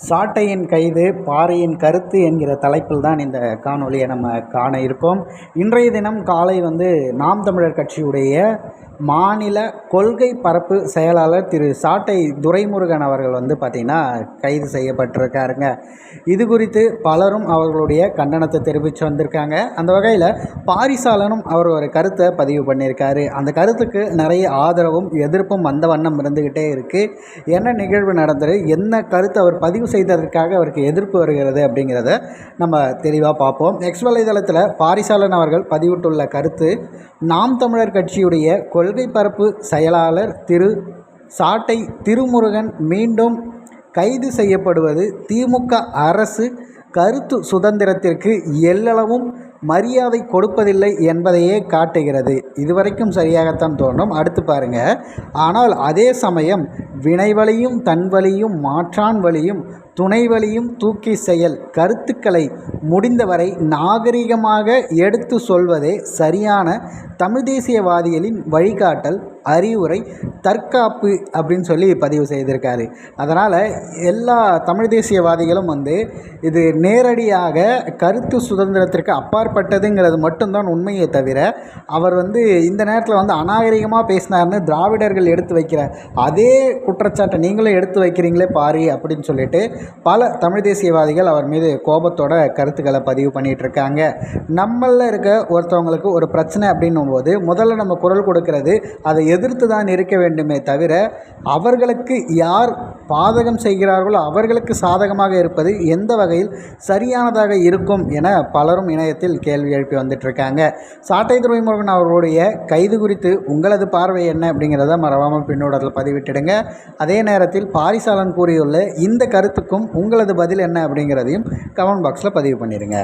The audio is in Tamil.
சாட்டையின் கைது பாறையின் கருத்து என்கிற தலைப்பில் தான் இந்த காணொலியை நம்ம காண இருக்கோம் இன்றைய தினம் காலை வந்து நாம் தமிழர் கட்சியுடைய மாநில கொள்கை பரப்பு செயலாளர் திரு சாட்டை துரைமுருகன் அவர்கள் வந்து பார்த்திங்கன்னா கைது செய்யப்பட்டிருக்காருங்க. இது குறித்து பலரும் அவர்களுடைய கண்டனத்தை தெரிவித்து வந்திருக்காங்க. அந்த வகையில் பாரிசாலனும் அவர் ஒரு கருத்தை பதிவு பண்ணியிருக்காரு. அந்த கருத்துக்கு நிறைய ஆதரவும் எதிர்ப்பும் வந்த வண்ணம் இருந்துக்கிட்டே இருக்குது என்ன நிகழ்வு நடந்தது? என்ன கருத்து அவர் பதிவு செய்ததற்காக அவருக்கு எதிர்ப்பு வருகிறது அப்படிங்கிறத நம்ம தெளிவாக பார்ப்போம். நெக்ஸ்ட் வலைதளத்தில் பாரிசாலன் அவர்கள் பதிவிட்டுள்ள கருத்து நாம் தமிழர் கட்சியுடைய கொள்கை பரப்பு செயலாளர் திரு சாட்டை திருமுருகன் மீண்டும் கைது செய்யப்படுவது திமுக அரசு கருத்து சுதந்திரத்திற்கு எல்லளவும் மரியாதை கொடுப்பதில்லை என்பதையே காட்டுகிறது. இதுவரைக்கும் சரியாகத்தான் தோன்றும். அடுத்து பாருங்க. ஆனால் அதே சமயம் வினைவழியும் தன்வழியும் மாற்றான் வழியும் துணை வழியும் தூக்கி செயல் கருத்துக்களை முடிந்தவரை நாகரிகமாக எடுத்து சொல்வதே சரியான தமிழ் தேசியவாதிகளின் வழிகாட்டல் அறிவுரை தற்காப்பு அப்படின்னு சொல்லி பதிவு செய்திருக்காரு. அதனால் எல்லா தமிழ் தேசியவாதிகளும் வந்து இது நேரடியாக கருத்து சுதந்திரத்திற்கு அப்பாற்பட்டதுங்கிறது மட்டும்தான் உண்மையை தவிர அவர் வந்து இந்த நேரத்தில் வந்து அநாகரிகமாக பேசினார்னு திராவிடர்கள் எடுத்து வைக்கிற அதே குற்றச்சாட்டை நீங்களும் எடுத்து வைக்கிறீங்களே பாரு அப்படின்னு சொல்லிட்டு பல தமிழ் தேசியவாதிகள் அவர் மீது கோபத்தோட கருத்துக்களை பதிவு பண்ணிகிட்டு இருக்காங்க நம்மளில் இருக்க ஒருத்தவங்களுக்கு ஒரு பிரச்சனை அப்படின்னும் போது முதல்ல நம்ம குரல் கொடுக்கறது அதை எதிர்த்து தான் இருக்க வேண்டுமே தவிர அவர்களுக்கு யார் பாதகம் செய்கிறார்களோ அவர்களுக்கு சாதகமாக இருப்பது எந்த வகையில் சரியானதாக இருக்கும் என பலரும் இணையத்தில் கேள்வி எழுப்பி வந்துட்டுருக்காங்க சாட்டை துறைமுருகன் அவர்களுடைய கைது குறித்து உங்களது பார்வை என்ன அப்படிங்கிறத மறவாமல் பின்னோடத்தில் பதிவிட்டுடுங்க. அதே நேரத்தில் பாரிசாலன் கூறியுள்ள இந்த கருத்துக்கும் உங்களது பதில் என்ன அப்படிங்கிறதையும் கமெண்ட் பாக்ஸில் பதிவு பண்ணிடுங்க.